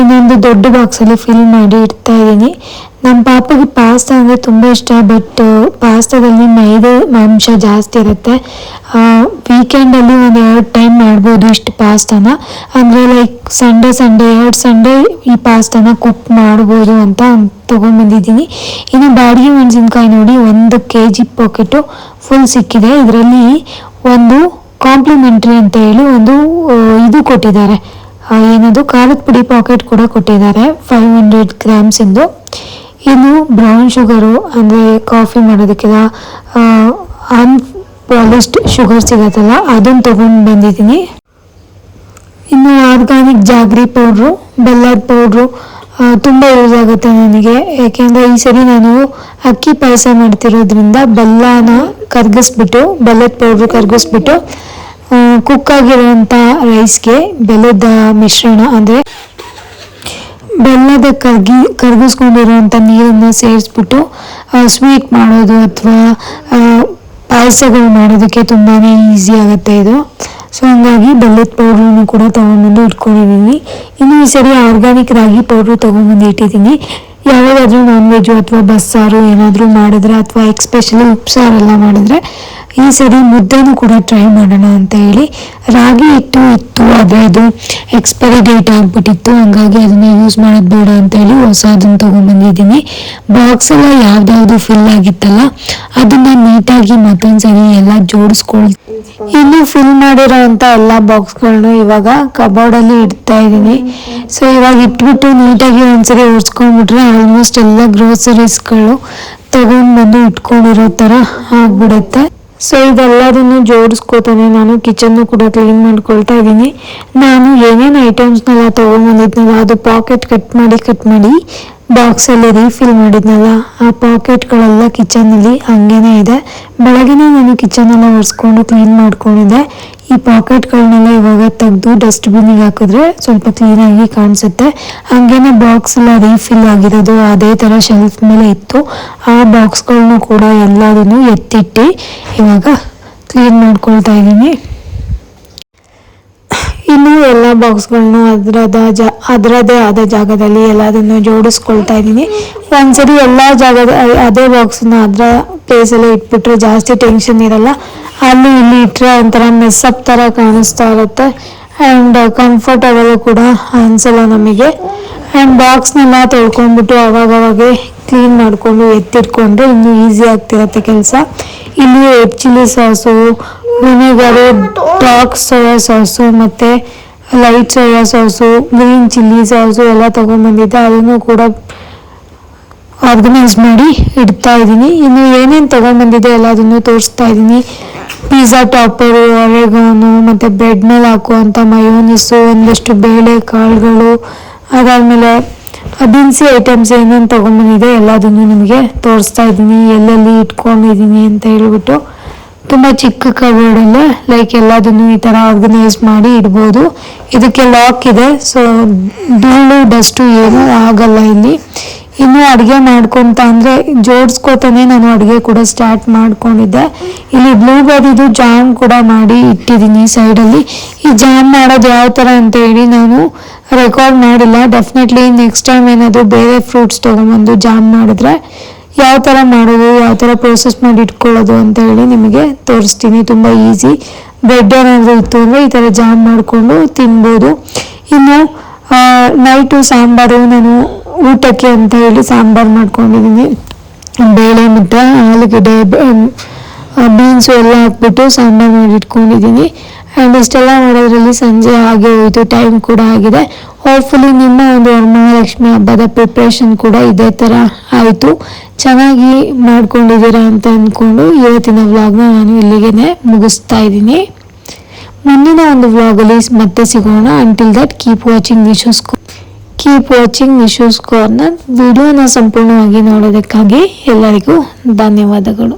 ಇನ್ನೊಂದು ದೊಡ್ಡ ಬಾಕ್ಸಲ್ಲಿ ಫಿಲ್ ಮಾಡಿ ಇಡ್ತಾ ಇದ್ದೀನಿ. ನಮ್ಮ ಪಾಪಗೆ ಪಾಸ್ತಾ ಅಂದರೆ ತುಂಬ ಇಷ್ಟ ಬಟ್ ಪಾಸ್ತಾದಲ್ಲಿ ಮೈದೆ ಅಂಶ ಜಾಸ್ತಿ ಇರುತ್ತೆ. ವೀಕೆಂಡಲ್ಲಿ ಒಂದು ಎರಡು ಟೈಮ್ ಮಾಡ್ಬೋದು ಇಷ್ಟು ಪಾಸ್ತಾನ. ಅಂದರೆ ಲೈಕ್ ಸಂಡೇ ಸಂಡೇ ಎರಡು ಸಂಡೇ ಈ ಪಾಸ್ತಾನ ಕುಕ್ ಮಾಡ್ಬೋದು ಅಂತ ತೊಗೊಂಡ್ಬಂದಿದ್ದೀನಿ ಇನ್ನು ಬಾಡಿಗೆ ಮೆಣಸಿನ್ಕಾಯಿ ನೋಡಿ, ಒಂದು ಕೆ ಜಿ ಪಾಕೆಟು ಫುಲ್ ಸಿಕ್ಕಿದೆ. ಇದರಲ್ಲಿ ಒಂದು ಕಾಂಪ್ಲಿಮೆಂಟ್ರಿ ಅಂತ ಹೇಳಿ ಒಂದು ಇದು ಕೊಟ್ಟಿದ್ದಾರೆ. ಏನದು, ಖಾರದ ಪುಡಿ ಪಾಕೆಟ್ ಕೂಡ ಕೊಟ್ಟಿದ್ದಾರೆ ಫೈವ್ ಹಂಡ್ರೆಡ್ ಗ್ರಾಮ್ಸಿಂದು ಇನ್ನು ಬ್ರೌನ್ ಶುಗರು ಅಂದರೆ ಕಾಫಿ ಮಾಡೋದಕ್ಕೆಲ್ಲ ಅನ್ಪಾಲಿಶ್ಡ್ ಶುಗರ್ ಸಿಗತ್ತಲ್ಲ ಅದನ್ನು ತೊಗೊಂಡು ಬಂದಿದ್ದೀನಿ. ಇನ್ನು ಆರ್ಗಾನಿಕ್ ಜಾಗ್ರಿ ಪೌಡ್ರು ಬೆಲ್ಲದ ಪೌಡ್ರು ತುಂಬ ಯೂಸ್ ಆಗುತ್ತೆ ನನಗೆ. ಯಾಕೆಂದರೆ ಈ ಸರಿ ನಾನು ಅಕ್ಕಿ ಪಾಯಸ ಮಾಡ್ತಿರೋದ್ರಿಂದ ಬೆಲ್ಲನ ಕರಗಿಸ್ಬಿಟ್ಟು, ಬೆಲ್ಲದ ಪೌಡ್ರು ಕರಗಿಸ್ಬಿಟ್ಟು ಕುಕ್ ರೈಸ್ಗೆ ಬೆಲ್ಲದ ಮಿಶ್ರಣ, ಅಂದರೆ ಬೆಲ್ಲದ ಕರ್ಗಿ ಕರಗಿಸ್ಕೊಂಡಿರುವಂಥ ನೀರನ್ನು ಸೇರಿಸ್ಬಿಟ್ಟು ಸ್ವೀಟ್ ಮಾಡೋದು ಅಥವಾ ಪಾಯಸಗಳು ಮಾಡೋದಕ್ಕೆ ತುಂಬಾ ಈಸಿ ಆಗುತ್ತೆ ಇದು. ಸೊ ಹಂಗಾಗಿ ಬೆಲ್ಲದ ಪೌಡ್ರನ್ನು ಕೂಡ ತೊಗೊಂಡ್ಬಂದು ಇಟ್ಕೊಂಡಿದ್ದೀನಿ ಇನ್ನು ಈ ಸರಿ ಆರ್ಗ್ಯಾನಿಕ್ ರಾಗಿ ಪೌಡ್ರು ತೊಗೊಂಡ್ಬಂದು ಇಟ್ಟಿದ್ದೀನಿ ಯಾವಾಗಾದ್ರೂ ನಾನ್ ವೆಜ್ ಅಥವಾ ಬಸ್ಸಾರು ಏನಾದರೂ ಮಾಡಿದ್ರೆ ಅಥವಾ ಎಕ್ಸ್ಪೆಷಲಿ ಉಪ್ಸಾರೆಲ್ಲ ಮಾಡಿದ್ರೆ ಈ ಸರಿ ಮುದ್ದೆನೂ ಕೂಡ ಟ್ರೈ ಮಾಡೋಣ ಅಂತ ಹೇಳಿ. ರಾಗಿ ಹಿಟ್ಟು ಇತ್ತು, ಆದರೆ ಅದು ಎಕ್ಸ್ಪೈರಿ ಡೇಟ್ ಆಗಿಬಿಟ್ಟಿತ್ತು. ಹಂಗಾಗಿ ಅದನ್ನ ಯೂಸ್ ಮಾಡೋದು ಬೇಡ ಅಂತ ಹೇಳಿ ಹೊಸದನ್ನು ತೊಗೊಂಡ್ಬಂದಿದ್ದೀನಿ. ಬಾಕ್ಸ್ ಎಲ್ಲ ಯಾವ್ದಾವ್ದು ಫಿಲ್ ಆಗಿತ್ತಲ್ಲ, ಅದನ್ನ ನೀಟಾಗಿ ಮತ್ತೊಂದ್ಸರಿ ಎಲ್ಲ ಜೋಡಿಸ್ಕೊಳ್ ಇನ್ನು ಫಿಲ್ ಮಾಡಿರೋ ಅಂತ ಎಲ್ಲ ಬಾಕ್ಸ್ಗಳನ್ನ ಇವಾಗ ಕಬೋರ್ಡಲ್ಲಿ ಇಡ್ತಾ ಇದ್ದೀನಿ. ಸೊ ಇವಾಗ ಇಟ್ಬಿಟ್ಟು ನೀಟಾಗಿ ಒಂದ್ಸರಿ ಒರೆಸ್ಕೊಂಡ್ಬಿಟ್ರೆ ಆಲ್ಮೋಸ್ಟ್ ಎಲ್ಲ ಗ್ರೋಸರೀಸ್ಗಳು ತಗೊಂಡ್ಬಂದು ಇಟ್ಕೊಂಡಿರೋ ಥರ ಆಗ್ಬಿಡುತ್ತೆ. ಸೊ ಇದೆಲ್ಲದನ್ನು ಜೋಡಿಸ್ಕೋತಾನೆ. ನಾನು ಕಿಚನ್ನು ಕೂಡ ಕ್ಲೀನ್ ಮಾಡ್ಕೊಳ್ತಾ ಇದ್ದೀನಿ. ನಾನು ಏನೇನು ಐಟಮ್ಸ್ನೆಲ್ಲ ತೊಗೊಂಬಂದಿದ್ನಲ್ಲ ಅದು ಪಾಕೆಟ್ ಕಟ್ ಮಾಡಿ ಕಟ್ ಮಾಡಿ ಬಾಕ್ಸಲ್ಲಿ ರೀಫಿಲ್ ಮಾಡಿದ್ನಲ್ಲ, ಆ ಪಾಕೆಟ್ಗಳೆಲ್ಲ ಕಿಚನಲ್ಲಿ ಹಂಗೇನೆ ಇದೆ. ಬೆಳಗ್ಗೆನೇ ನಾನು ಕಿಚನೆಲ್ಲ ಒರೆಸ್ಕೊಂಡು ಕ್ಲೀನ್ ಮಾಡ್ಕೊಂಡಿದ್ದೆ. ಈ ಪಾಕೆಟ್ಗಳನ್ನೆಲ್ಲ ಇವಾಗ ತೆಗೆದು ಡಸ್ಟ್ಬಿನ್ನಿಗೆ ಹಾಕಿದ್ರೆ ಸ್ವಲ್ಪ ಕ್ಲೀನಾಗಿ ಕಾಣಿಸುತ್ತೆ. ಹಂಗೇನೆ ಬಾಕ್ಸ್ ಎಲ್ಲ ರೀಫಿಲ್ ಆಗಿರೋದು ಅದೇ ಥರ ಶೆಲ್ಫ್ ಮೇಲೆ ಇತ್ತು. ಆ ಬಾಕ್ಸ್ಗಳನ್ನು ಕೂಡ ಎಲ್ಲದನ್ನು ಎತ್ತಿಟ್ಟು ಇವಾಗ ಕ್ಲೀನ್ ಮಾಡ್ಕೊಳ್ತಾ ಇದ್ದೀನಿ. ಇನ್ನು ಎಲ್ಲ ಬಾಕ್ಸ್ಗಳನ್ನು ಅದರದ ಜ ಅದರದೇ ಆದ ಜಾಗದಲ್ಲಿ ಎಲ್ಲದನ್ನು ಜೋಡಿಸ್ಕೊಳ್ತಾ ಇದ್ದೀನಿ. ಒಂದ್ಸರಿ ಎಲ್ಲ ಜಾಗದ, ಅದೇ ಬಾಕ್ಸನ್ನ ಅದರ ಪ್ಲೇಸಲ್ಲೇ ಇಟ್ಬಿಟ್ರೆ ಜಾಸ್ತಿ ಟೆನ್ಷನ್ ಇರಲ್ಲ. ಅಲ್ಲಿ ಇಲ್ಲಿ ಇಟ್ಟರೆ ಒಂಥರ ಮೆಸ್ಸಪ್ ಥರ ಕಾಣಿಸ್ತಾ ಇರುತ್ತೆ. ಆ್ಯಂಡ್ ಕಂಫರ್ಟಬಲ್ ಕೂಡ ಅನಿಸಲ್ಲ ನಮಗೆ. ಆ್ಯಂಡ್ ಬಾಕ್ಸ್ನೆಲ್ಲ ತೊಳ್ಕೊಂಡ್ಬಿಟ್ಟು ಅವಾಗವಾಗೆ ಕ್ಲೀನ್ ಮಾಡಿಕೊಂಡು ಎತ್ತಿಟ್ಕೊಂಡ್ರೆ ಇನ್ನೂ ಈಸಿ ಆಗ್ತಿರತ್ತೆ ಕೆಲಸ. ಇಲ್ಲಿ red chilli sauce vinegar, dark soya sauce ಮತ್ತು light soya sauce green chilli sauce ಎಲ್ಲ ತೊಗೊಂಬಂದಿದ್ದೆ ಅದನ್ನು ಕೂಡ ಆರ್ಗನೈಸ್ ಮಾಡಿ ಇಡ್ತಾ ಇದ್ದೀನಿ. ಇನ್ನು ಏನೇನು ತೊಗೊಂಬಂದಿದ್ದೆ ಎಲ್ಲ ಅದನ್ನು ತೋರಿಸ್ತಾ ಇದ್ದೀನಿ. ಪಿಜ್ಜಾ ಟಾಪರು ಒರೆಗೋನು ಮತ್ತು ಬ್ರೆಡ್ ಮೇಲೆ ಹಾಕುವಂಥ ಮಯೋನಿಸು ಒಂದಷ್ಟು ಬೇಳೆ ಕಾಳುಗಳು, ಅದಾದಮೇಲೆ ದಿನಸಿ ಐಟಮ್ಸ್ ಏನೇನು ತೊಗೊಂಬಂದಿದೆ ಎಲ್ಲದನ್ನು ನಿಮಗೆ ತೋರಿಸ್ತಾ ಇದ್ದೀನಿ. ಎಲ್ಲೆಲ್ಲಿ ಇಟ್ಕೊಂಡಿದ್ದೀನಿ ಅಂತ ಹೇಳ್ಬಿಟ್ಟು. ತುಂಬ ಚಿಕ್ಕ ಕಬೋರ್ಡಲ್ಲೇ ಲೈಕ್ ಎಲ್ಲದನ್ನು ಈ ಥರ ಆರ್ಗನೈಸ್ ಮಾಡಿ ಇಡ್ಬೋದು. ಇದಕ್ಕೆ ಲಾಕ್ ಇದೆ ಸೊ ಧೂಳು ಡಸ್ಟು ಏನು ಆಗಲ್ಲ ಇಲ್ಲಿ. ಇನ್ನು ಅಡುಗೆ ಮಾಡ್ಕೊಂತ ಅಂದರೆ ಜೋಡಿಸ್ಕೋತಾನೆ ನಾನು ಅಡುಗೆ ಕೂಡ ಸ್ಟಾರ್ಟ್ ಮಾಡ್ಕೊಂಡಿದ್ದೆ. ಇಲ್ಲಿ ಬ್ಲೂಬೆರಿದು ಜಾಮ್ ಕೂಡ ಮಾಡಿ ಇಟ್ಟಿದ್ದೀನಿ ಸೈಡಲ್ಲಿ ಈ ಜಾಮ್ ಮಾಡೋದು ಯಾವ ಥರ ಅಂತ ಹೇಳಿ ನಾನು ರೆಕಾರ್ಡ್ ಮಾಡಿಲ್ಲ. ಡೆಫಿನೆಟ್ಲಿ ನೆಕ್ಸ್ಟ್ ಟೈಮ್ ಏನಾದರೂ ಬೇರೆ ಫ್ರೂಟ್ಸ್ ತೊಗೊಂಬಂದು ಜಾಮ್ ಮಾಡಿದ್ರೆ ಯಾವ ಥರ ಮಾಡೋದು, ಯಾವ ಥರ ಪ್ರೋಸೆಸ್ ಮಾಡಿ ಇಟ್ಕೊಳ್ಳೋದು ಅಂತ ಹೇಳಿ ನಿಮಗೆ ತೋರಿಸ್ತೀನಿ. ತುಂಬ ಈಸಿ ಬ್ರೆಡ್ ಏನಾದರೂ ಇತ್ತು ಅಂದರೆ ಈ ಥರ ಜಾಮ್ ಮಾಡಿಕೊಂಡು ತಿನ್ಬೋದು. ಇನ್ನು ನೈಟು ಸಾಂಬಾರು, ನಾನು ಊಟಕ್ಕೆ ಅಂತ ಹೇಳಿ ಸಾಂಬಾರು ಮಾಡ್ಕೊಂಡಿದ್ದೀನಿ ಬೇಳೆ ಮತ್ತು ಆಲೂಗಡ್ಡೆ ಬೀನ್ಸು ಎಲ್ಲ ಹಾಕ್ಬಿಟ್ಟು ಸಾಂಬಾರು ಮಾಡಿ ಇಟ್ಕೊಂಡಿದ್ದೀನಿ. ಆ್ಯಂಡ್ ಇಷ್ಟೆಲ್ಲ ಮಾಡೋದ್ರಲ್ಲಿ ಸಂಜೆ ಹಾಗೆ ಹೋಯಿತು ಟೈಮ್ ಕೂಡ ಆಗಿದೆ. ಹೋಪ್ಫುಲಿ ನಿಮ್ಮ ಒಂದು ವರಮಹಾಲಕ್ಷ್ಮಿ ಹಬ್ಬದ ಪ್ರಿಪ್ರೇಷನ್ ಕೂಡ ಇದೇ ಥರ ಆಯಿತು. ಚೆನ್ನಾಗಿ ಮಾಡ್ಕೊಂಡಿದ್ದೀರಾ ಅಂತ ಅಂದ್ಕೊಂಡು ಇವತ್ತಿನ ವ್ಲಾಗ್ನ ನಾನು ಇಲ್ಲಿಗೆ ಮುಗಿಸ್ತಾ ಇದ್ದೀನಿ. ಮುಂದಿನ ಒಂದು ವ್ಲಾಗಲ್ಲಿ ಮತ್ತೆ ಸಿಗೋಣ. Until that keep watching Nishu's keep watching Nishu's corner ವಿಡಿಯೋನ ಸಂಪೂರ್ಣವಾಗಿ ನೋಡೋದಕ್ಕಾಗಿ ಎಲ್ಲರಿಗೂ ಧನ್ಯವಾದಗಳು.